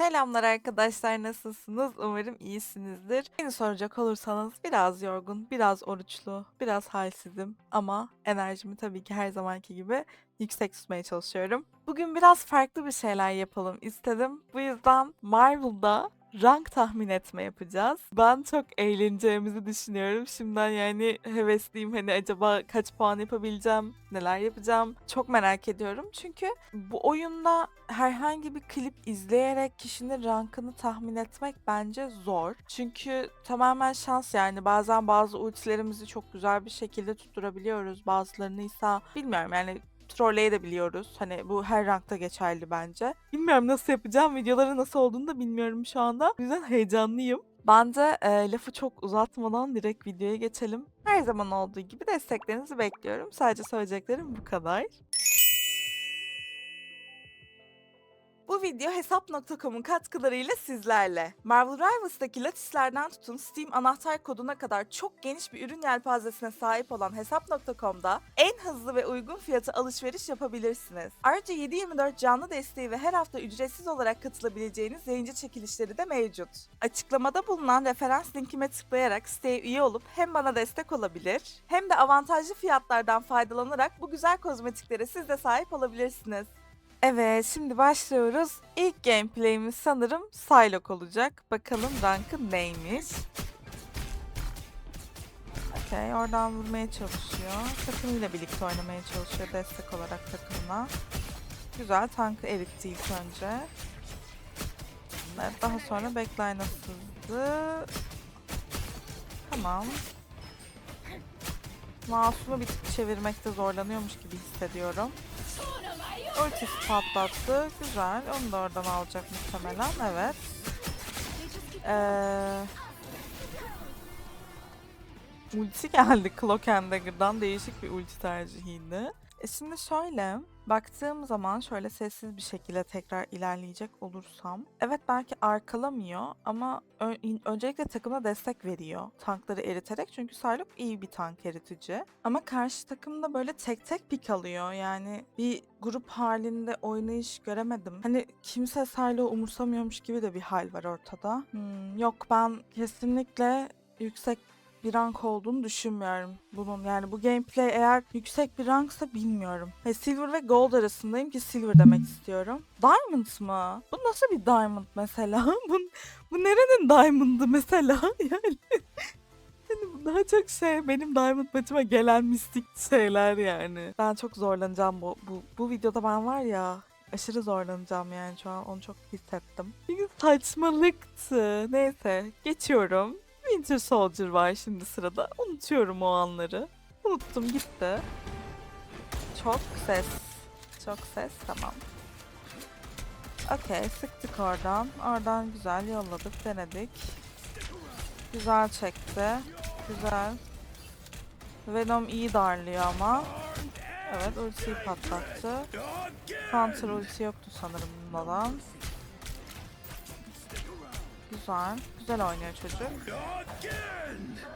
Selamlar arkadaşlar nasılsınız? Umarım iyisinizdir. Beni soracak olursanız biraz yorgun, biraz oruçlu, biraz halsizim ama enerjimi tabii ki her zamanki gibi yüksek tutmaya çalışıyorum. Bugün biraz farklı bir şeyler yapalım istedim. Bu yüzden Marvel'da rank tahmin etme yapacağız. Ben çok eğleneceğimizi düşünüyorum. Şimdiden yani hevesliyim hani acaba kaç puan yapabileceğim, neler yapacağım. Çok merak ediyorum. Çünkü bu oyunda herhangi bir klip izleyerek kişinin rankını tahmin etmek bence zor. Çünkü tamamen şans yani. Bazen bazı ultilerimizi çok güzel bir şekilde tutturabiliyoruz. Bazılarını ise bilmiyorum yani trolleyebiliyoruz. Hani bu her rankta geçerli bence. Bilmiyorum nasıl yapacağım. Videoları nasıl olduğunu da bilmiyorum şu anda. O yüzden heyecanlıyım. Bence e, lafı çok uzatmadan direkt videoya geçelim. Her zaman olduğu gibi desteklerinizi bekliyorum. Sadece söyleyeceklerim bu kadar. Bu video Hesap.com'un katkılarıyla sizlerle. Marvel Rivals'daki latislerden tutun Steam anahtar koduna kadar çok geniş bir ürün yelpazesine sahip olan Hesap.com'da en hızlı ve uygun fiyata alışveriş yapabilirsiniz. Ayrıca 7/24 canlı desteği ve her hafta ücretsiz olarak katılabileceğiniz yayıncı çekilişleri de mevcut. Açıklamada bulunan referans linkime tıklayarak siteye üye olup hem bana destek olabilir hem de avantajlı fiyatlardan faydalanarak bu güzel kozmetiklere siz de sahip olabilirsiniz. Evet, şimdi başlıyoruz. İlk gameplay'imiz sanırım Psylocke olacak. Bakalım rankı neymiş. Okey, oradan vurmaya çalışıyor. Takımıyla birlikte oynamaya çalışıyor destek olarak takımına. Güzel, tankı eritti ilk önce. Evet, daha sonra backline'a sızdı. Tamam. Mouse'umu bir tık çevirmekte zorlanıyormuş gibi hissediyorum. Ultisi patlattı. Güzel. Onu da oradan alacak muhtemelen. Evet. Ee, ulti geldi Cloak and Dagger'dan. Değişik bir ulti tercihiydi. E şimdi şöyle baktığım zaman şöyle sessiz bir şekilde tekrar ilerleyecek olursam evet belki arkalamıyor ama öncelikle takıma destek veriyor tankları eriterek çünkü Psylocke iyi bir tank eritici ama karşı takımda böyle tek tek pik alıyor yani bir grup halinde oynayış göremedim. Hani kimse Psylocke'u umursamıyormuş gibi de bir hal var ortada. Hmm, yok ben kesinlikle yüksek bir rank olduğunu düşünmüyorum bunun. Yani bu gameplay eğer yüksek bir ranksa bilmiyorum. He, silver ve gold arasındayım ki silver demek istiyorum. Diamond mı? Bu nasıl bir diamond mesela? bu, bu nerenin diamond'ı mesela? Yani daha çok şey benim diamond maçıma gelen mistik şeyler yani. Ben çok zorlanacağım bu, bu, bu videoda ben var ya aşırı zorlanacağım yani şu an onu çok hissettim. Çünkü saçmalıktı. Neyse geçiyorum. Winter Soldier var şimdi sırada. Unutuyorum o anları. Unuttum gitti. Çok ses. Çok ses tamam. Okey sıktık oradan. Oradan güzel yolladık denedik. Güzel çekti. Güzel. Venom iyi darlıyor ama. Evet ultiyi patlattı. Counter ulti yoktu sanırım bundan. Güzel. Güzel oynuyor çocuk.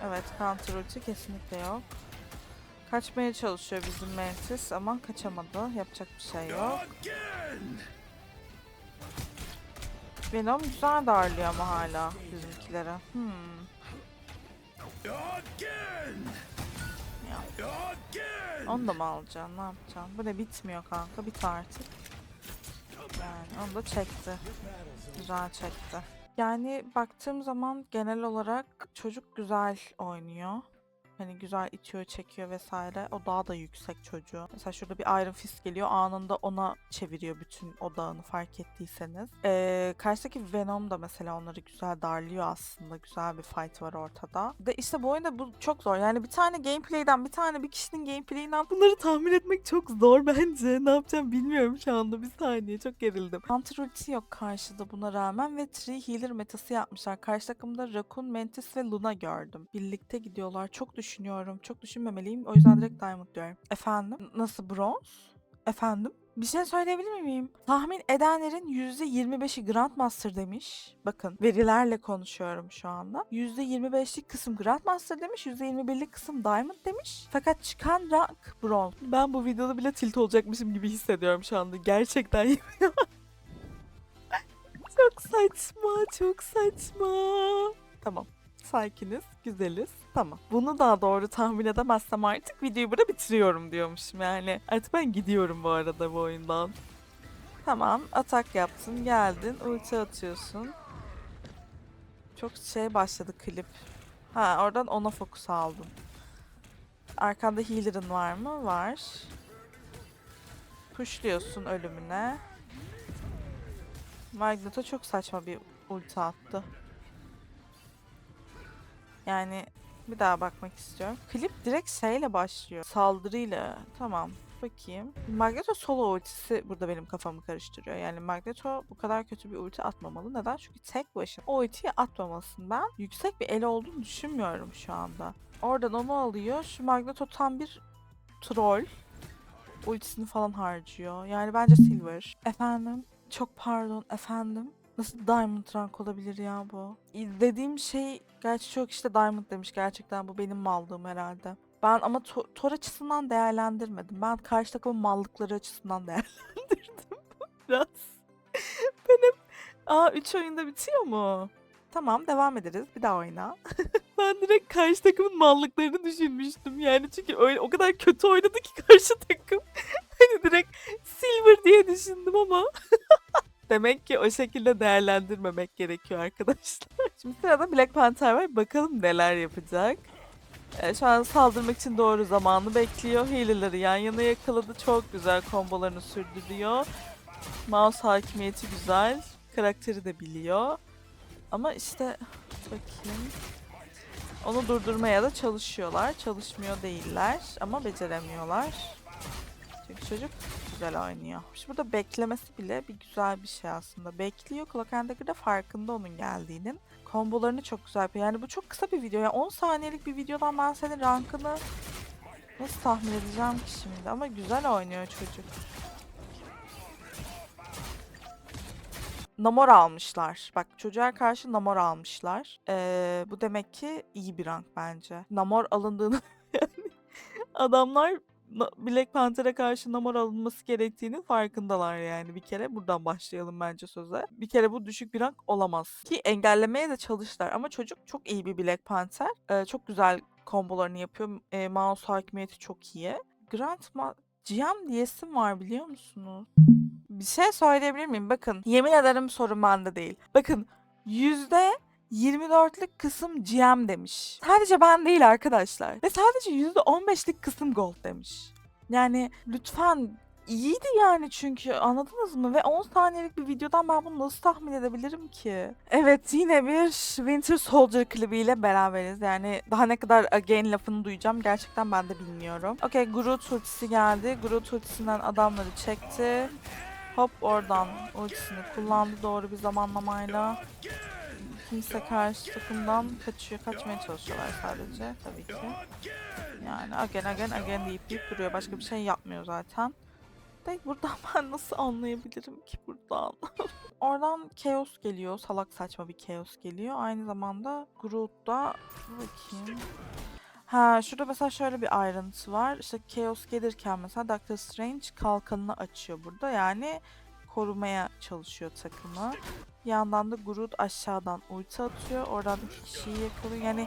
Evet counter ulti kesinlikle yok. Kaçmaya çalışıyor bizim Mantis ama kaçamadı. Yapacak bir şey yok. Venom güzel darlıyor ama hala bizimkilere. Hmm. Ya. Onu da mı alacaksın? Ne yapacaksın? Bu da bitmiyor kanka. Bit artık. Yani onu da çekti. Güzel çekti. Yani baktığım zaman genel olarak çocuk güzel oynuyor. Hani güzel itiyor, çekiyor vesaire. O daha da yüksek çocuğu. Mesela şurada bir Iron Fist geliyor. Anında ona çeviriyor bütün odağını fark ettiyseniz. Ee, karşıdaki Venom da mesela onları güzel darlıyor aslında. Güzel bir fight var ortada. De işte bu oyunda bu çok zor. Yani bir tane gameplay'den, bir tane bir kişinin gameplayinden bunları tahmin etmek çok zor bence. Ne yapacağım bilmiyorum şu anda. Bir saniye çok gerildim. Counter ulti yok karşıda buna rağmen ve Tree Healer metası yapmışlar. Karşı takımda Raccoon, Mantis ve Luna gördüm. Birlikte gidiyorlar. Çok düşünüyorum. Çok düşünmemeliyim. O yüzden direkt Diamond diyorum. Efendim? Nasıl bronz? Efendim? Bir şey söyleyebilir miyim? Tahmin edenlerin %25'i Grandmaster demiş. Bakın verilerle konuşuyorum şu anda. %25'lik kısım Grandmaster demiş. %21'lik kısım Diamond demiş. Fakat çıkan rank Bronze. Ben bu videoda bile tilt olacakmışım gibi hissediyorum şu anda. Gerçekten çok saçma, çok saçma. Tamam. Sakiniz, güzeliz. Tamam. Bunu daha doğru tahmin edemezsem artık videoyu burada bitiriyorum diyormuşum yani. Artık ben gidiyorum bu arada bu oyundan. Tamam, atak yaptın, geldin, ulti atıyorsun. Çok şey başladı klip. Ha, oradan ona fokus aldın. Arkanda healer'ın var mı? Var. Pushluyorsun ölümüne. Magneto çok saçma bir ulti attı. Yani bir daha bakmak istiyorum. Klip direkt şeyle başlıyor. Saldırıyla. Tamam. Bakayım. Magneto solo ultisi burada benim kafamı karıştırıyor. Yani Magneto bu kadar kötü bir ulti atmamalı. Neden? Çünkü tek başına o ultiyi atmamalısın. Ben yüksek bir el olduğunu düşünmüyorum şu anda. Oradan onu alıyor. Şu Magneto tam bir troll. Ultisini falan harcıyor. Yani bence Silver. Efendim? Çok pardon efendim. Nasıl Diamond rank olabilir ya bu? İzlediğim şey gerçi çok işte Diamond demiş gerçekten bu benim mallığım herhalde. Ben ama to- Tor açısından değerlendirmedim. Ben karşı takımın mallıkları açısından değerlendirdim biraz. Benim Aa 3 oyunda bitiyor mu? Tamam devam ederiz. Bir daha oyna. ben direkt karşı takımın mallıklarını düşünmüştüm. Yani çünkü öyle o kadar kötü oynadı ki karşı takım. hani direkt Silver diye düşündüm ama Demek ki o şekilde değerlendirmemek gerekiyor arkadaşlar. Şimdi sırada Black Panther var. Bakalım neler yapacak. Ee, şu an saldırmak için doğru zamanı bekliyor. Healer'ları yan yana yakaladı. Çok güzel kombolarını sürdürüyor. Mouse hakimiyeti güzel. Karakteri de biliyor. Ama işte bakayım. Onu durdurmaya da çalışıyorlar. Çalışmıyor değiller ama beceremiyorlar. Çünkü çocuk güzel oynuyor. Şimdi burada beklemesi bile bir güzel bir şey aslında. Bekliyor. Clock and Dagger de farkında onun geldiğinin. Kombolarını çok güzel yapıyor. Yani bu çok kısa bir video. Yani 10 saniyelik bir videodan ben senin rankını nasıl tahmin edeceğim ki şimdi? Ama güzel oynuyor çocuk. Namor almışlar. Bak çocuğa karşı Namor almışlar. Ee, bu demek ki iyi bir rank bence. Namor alındığını yani adamlar Na- Black Panther'e karşı Namor alınması gerektiğinin farkındalar yani bir kere buradan başlayalım bence söze. Bir kere bu düşük bir rank olamaz. Ki engellemeye de çalıştılar ama çocuk çok iyi bir Black Panther. Ee, çok güzel kombolarını yapıyor. Ee, mouse hakimiyeti çok iyi. Grant Ma- GM diyesim var biliyor musunuz? Bir şey söyleyebilir miyim? Bakın yemin ederim sorun bende değil. Bakın yüzde 24'lük kısım GM demiş. Sadece ben değil arkadaşlar. Ve sadece %15'lik kısım Gold demiş. Yani lütfen iyiydi yani çünkü anladınız mı? Ve 10 saniyelik bir videodan ben bunu nasıl tahmin edebilirim ki? Evet yine bir Winter Soldier klibiyle beraberiz. Yani daha ne kadar again lafını duyacağım gerçekten ben de bilmiyorum. Okey Groot ultisi geldi. Groot ultisinden adamları çekti. Hop oradan ultisini kullandı doğru bir zamanlamayla. Kimse karşı takımdan kaçıyor, kaçmaya çalışıyorlar sadece tabii ki. Yani again again again deyip deyip duruyor. Başka bir şey yapmıyor zaten. De buradan ben nasıl anlayabilirim ki buradan? Oradan Chaos geliyor. Salak saçma bir Chaos geliyor. Aynı zamanda Groot'da bakayım. Ha şurada mesela şöyle bir ayrıntı var. İşte Chaos gelirken mesela Doctor Strange kalkanını açıyor burada. Yani korumaya çalışıyor takımı. Yandan da Groot aşağıdan ulti atıyor. Oradan iki kişiyi yakalıyor. Yani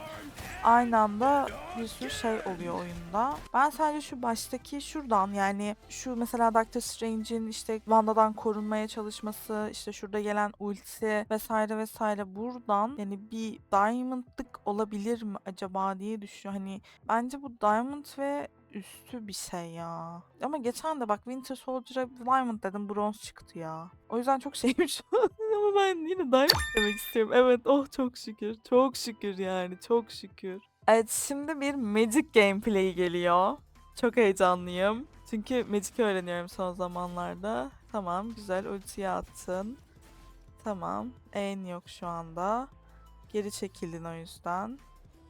aynı anda bir sürü şey oluyor oyunda. Ben sadece şu baştaki şuradan yani şu mesela Doctor Strange'in işte Wanda'dan korunmaya çalışması, işte şurada gelen ulti vesaire vesaire buradan yani bir Diamond'lık olabilir mi acaba diye düşünüyorum. Hani bence bu Diamond ve üstü bir şey ya. Ama geçen de bak Winter Soldier'a Diamond dedim bronz çıktı ya. O yüzden çok şeymiş. Ama ben yine Diamond demek istiyorum. Evet oh çok şükür. Çok şükür yani çok şükür. Evet şimdi bir Magic gameplay geliyor. Çok heyecanlıyım. Çünkü Magic öğreniyorum son zamanlarda. Tamam güzel ultiyi attın. Tamam. En yok şu anda. Geri çekildin o yüzden.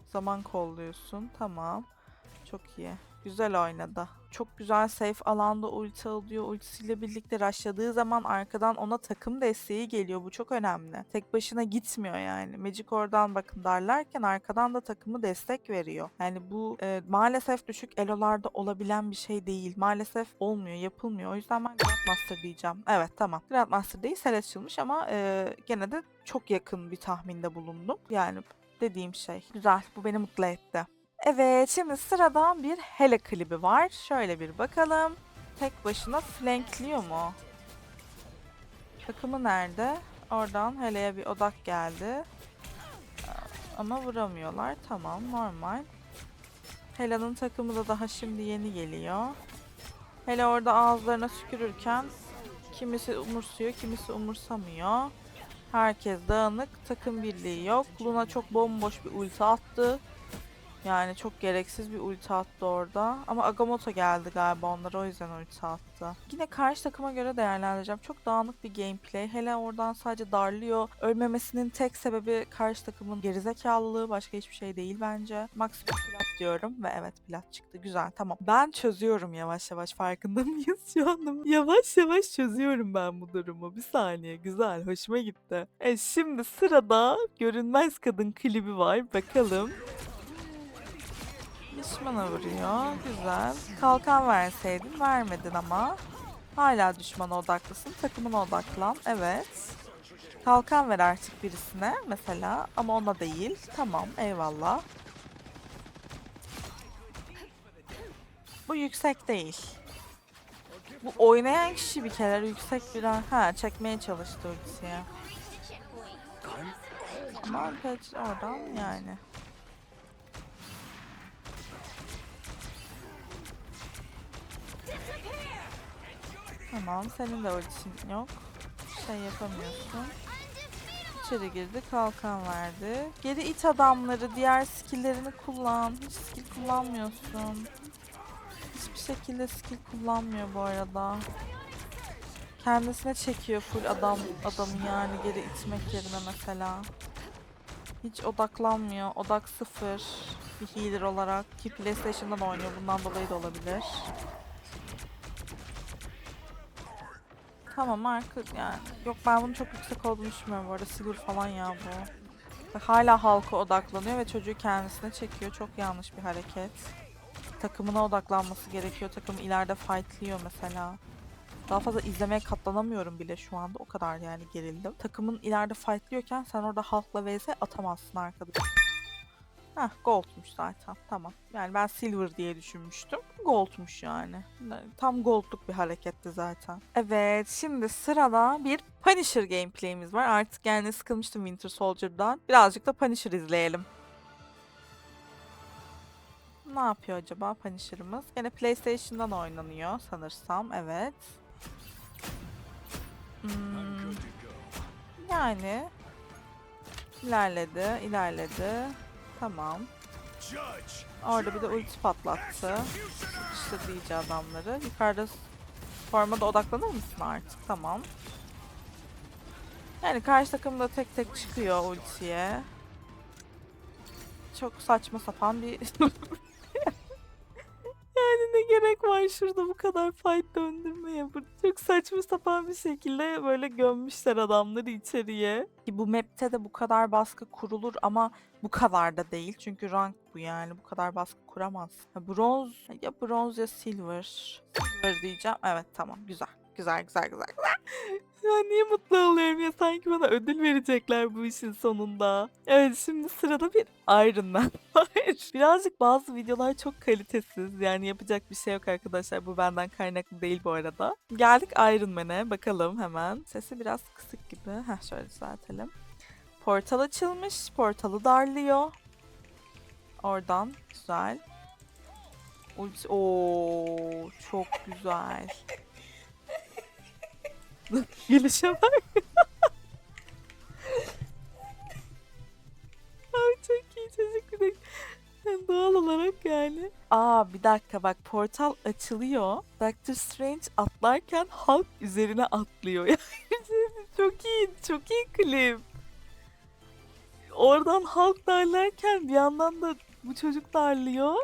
Zaman kolluyorsun. Tamam. Çok iyi. Güzel oynadı. çok güzel safe alanda ulti alıyor. Ultisiyle birlikte rushladığı zaman arkadan ona takım desteği geliyor. Bu çok önemli. Tek başına gitmiyor yani. Magic oradan bakın darlarken arkadan da takımı destek veriyor. Yani bu e, maalesef düşük elolarda olabilen bir şey değil. Maalesef olmuyor, yapılmıyor. O yüzden ben Grandmaster diyeceğim. Evet tamam. Grandmaster değil Celestial'mış ama e, gene de çok yakın bir tahminde bulundum. Yani dediğim şey. Güzel. Bu beni mutlu etti. Evet şimdi sıradan bir Hele klibi var. Şöyle bir bakalım. Tek başına flankliyor mu? Takımı nerede? Oradan Hele'ye bir odak geldi. Ama vuramıyorlar. Tamam normal. Hela'nın takımı da daha şimdi yeni geliyor. Hele orada ağızlarına sükürürken kimisi umursuyor, kimisi umursamıyor. Herkes dağınık, takım birliği yok. Luna çok bomboş bir ulti attı. Yani çok gereksiz bir ulti attı orada. Ama Agamotto geldi galiba onlara o yüzden ulti attı. Yine karşı takıma göre değerlendireceğim. Çok dağınık bir gameplay. Hele oradan sadece darlıyor. Ölmemesinin tek sebebi karşı takımın gerizekalılığı. Başka hiçbir şey değil bence. Bir plat diyorum ve evet plat çıktı. Güzel tamam. Ben çözüyorum yavaş yavaş farkında mıyız şu anda? Yavaş yavaş çözüyorum ben bu durumu. Bir saniye güzel hoşuma gitti. E şimdi sırada Görünmez Kadın klibi var. Bakalım. Düşmana vuruyor. Güzel. Kalkan verseydin vermedin ama. Hala düşmana odaklısın. Takımına odaklan. Evet. Kalkan ver artık birisine mesela ama ona değil. Tamam eyvallah. Bu yüksek değil. Bu oynayan kişi bir kere yüksek bir an- ha çekmeye çalıştı ultiye. Ama oradan yani. Tamam senin de ultin yok. Şey yapamıyorsun. İçeri girdi kalkan verdi. Geri it adamları diğer skilllerini kullan. Hiç skill kullanmıyorsun. Hiçbir şekilde skill kullanmıyor bu arada. Kendisine çekiyor full adam adamı yani geri itmek yerine mesela. Hiç odaklanmıyor. Odak sıfır. Bir healer olarak. Ki PlayStation'dan oynuyor. Bundan dolayı da olabilir. Tamam arka yani. Yok ben bunun çok yüksek olduğunu düşünmüyorum bu arada. Silver falan ya bu. Hala halka odaklanıyor ve çocuğu kendisine çekiyor. Çok yanlış bir hareket. Takımına odaklanması gerekiyor. Takım ileride fightlıyor mesela. Daha fazla izlemeye katlanamıyorum bile şu anda. O kadar yani gerildim. Takımın ileride fightlıyorken sen orada halkla vs atamazsın arkadaş. Heh goldmuş zaten tamam. Yani ben silver diye düşünmüştüm. Goldmuş yani. Tam goldluk bir hareketti zaten. Evet şimdi sırada bir Punisher gameplay'imiz var. Artık yani sıkılmıştım Winter Soldier'dan. Birazcık da Punisher izleyelim. Ne yapıyor acaba Punisher'ımız? Yine PlayStation'dan oynanıyor sanırsam. Evet. Hmm, yani ilerledi, ilerledi. Tamam. Orada bir de ulti patlattı. İşte iyice adamları. Yukarıda formada odaklanır mısın artık? Tamam. Yani karşı takım da tek tek çıkıyor ultiye. Çok saçma sapan bir... gerek var şurada bu kadar fight döndürmeye? Çok saçma sapan bir şekilde böyle gömmüşler adamları içeriye. Ki bu map'te de bu kadar baskı kurulur ama bu kadar da değil. Çünkü rank bu yani. Bu kadar baskı kuramaz. Ya bronz ya bronz ya silver. Silver diyeceğim. Evet tamam güzel. Güzel güzel güzel güzel. Ben niye mutlu oluyorum ya sanki bana ödül verecekler bu işin sonunda. Evet şimdi sırada bir Iron Man var. Birazcık bazı videolar çok kalitesiz yani yapacak bir şey yok arkadaşlar bu benden kaynaklı değil bu arada. Geldik Iron Man'e bakalım hemen. Sesi biraz kısık gibi. Heh şöyle düzeltelim. Portal açılmış. Portalı darlıyor. Oradan güzel. Oo çok güzel. Gelişe bak. Abi çok iyi çocuk bir doğal olarak yani. Aa bir dakika bak portal açılıyor. Doctor Strange atlarken Hulk üzerine atlıyor. Yani çok iyi, çok iyi klip. Oradan Hulk darlarken bir yandan da bu çocuk darlıyor.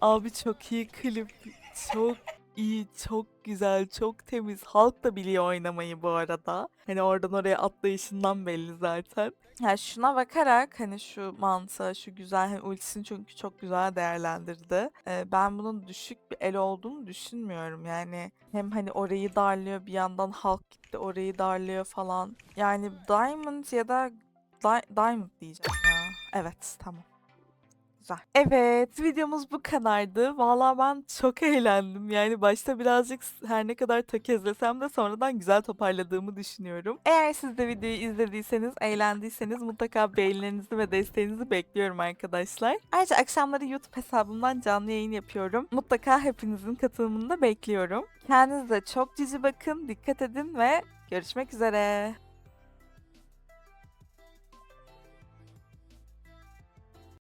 Abi çok iyi klip. Çok iyi, çok güzel, çok temiz. Halk da biliyor oynamayı bu arada. Hani oradan oraya atlayışından belli zaten. Yani şuna bakarak hani şu mantığa, şu güzel hani ultisini çünkü çok güzel değerlendirdi. Ee, ben bunun düşük bir el olduğunu düşünmüyorum. Yani hem hani orayı darlıyor bir yandan halk gitti orayı darlıyor falan. Yani Diamond ya da Di- Diamond diyeceğim ya. Evet tamam. Güzel. Evet, videomuz bu kadardı. Vallahi ben çok eğlendim. Yani başta birazcık her ne kadar tökezlesem de sonradan güzel toparladığımı düşünüyorum. Eğer siz de videoyu izlediyseniz, eğlendiyseniz mutlaka beğenilerinizi ve desteğinizi bekliyorum arkadaşlar. Ayrıca akşamları YouTube hesabımdan canlı yayın yapıyorum. Mutlaka hepinizin katılımını da bekliyorum. Kendinize çok cici bakın, dikkat edin ve görüşmek üzere.